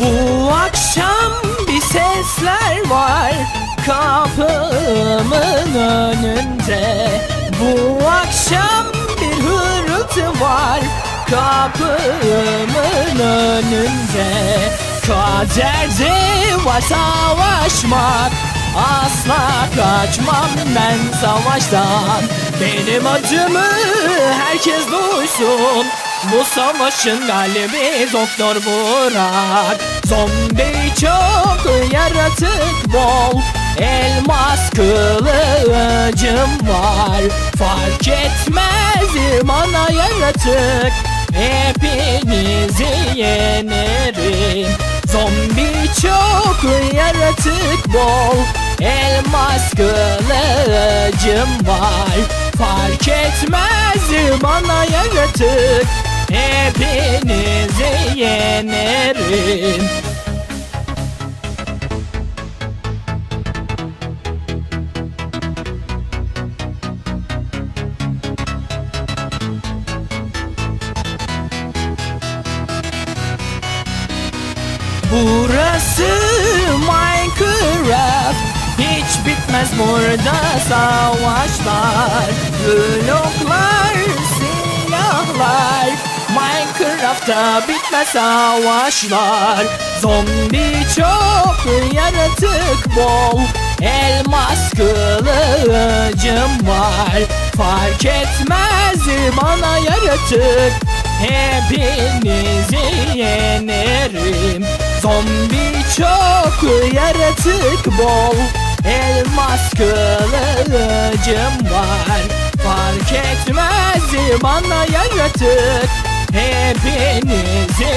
Bu akşam bir sesler var kapımın önünde. Bu akşam bir hırıltı var kapımın önünde. Kaderde var savaşmak Asla kaçmam ben savaştan. Benim acımı herkes duysun. Bu savaşın galibi Doktor Burak. Zombi çok yaratık bol Elmas kılıcım var. Fark etmez bana yaratık Hepinizi yenerim. Zombi çok yaratık bol Elmas kılıcım var. Fark etmez bana yaratık Hepinizi yenerim. Burası Minecraft. Hiç bitmez burada savaşlar. Bloklar, Minecraft'ta bitmez savaşlar. Zombi çok, yaratık bol Elmas kılıcım var. Fark etmez bana yaratık Hepinizi yenerim. Zombi çok yaratık bol Elmas kılıcım var. Fark etmez bana yaratık Hepinizi